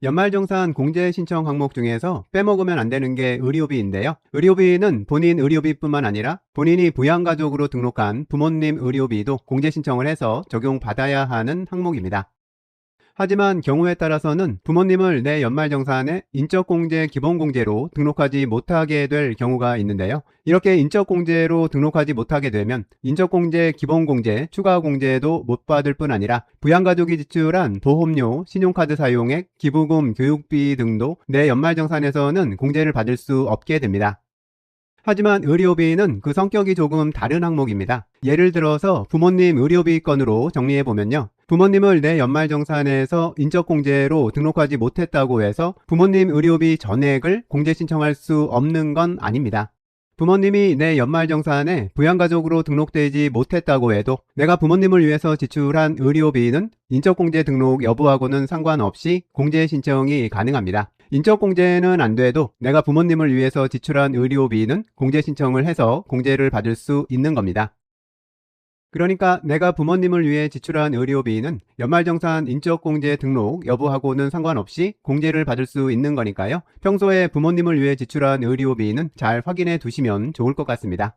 연말정산 공제 신청 항목 중에서 빼먹으면 안 되는 게 의료비인데요. 의료비는 본인 의료비뿐만 아니라 본인이 부양가족으로 등록한 부모님 의료비도 공제 신청을 해서 적용받아야 하는 항목입니다. 하지만 경우에 따라서는 부모님을 내 연말정산에 인적공제 기본공제로 등록하지 못하게 될 경우가 있는데요. 이렇게 인적공제로 등록하지 못하게 되면 인적공제 기본공제 추가공제도 못 받을 뿐 아니라 부양가족이 지출한 보험료, 신용카드 사용액, 기부금, 교육비 등도 내 연말정산에서는 공제를 받을 수 없게 됩니다. 하지만 의료비는 그 성격이 조금 다른 항목입니다. 예를 들어서 부모님 의료비 건으로 정리해 보면요. 부모님을 내 연말정산에서 인적공제로 등록하지 못했다고 해서 부모님 의료비 전액을 공제 신청할 수 없는 건 아닙니다. 부모님이 내 연말정산에 부양가족으로 등록되지 못했다고 해도 내가 부모님을 위해서 지출한 의료비는 인적공제 등록 여부하고는 상관없이 공제 신청이 가능합니다. 인적공제는 안 돼도 내가 부모님을 위해서 지출한 의료비는 공제 신청을 해서 공제를 받을 수 있는 겁니다. 그러니까 내가 부모님을 위해 지출한 의료비는 연말정산 인적공제 등록 여부하고는 상관없이 공제를 받을 수 있는 거니까요. 평소에 부모님을 위해 지출한 의료비는 잘 확인해 두시면 좋을 것 같습니다.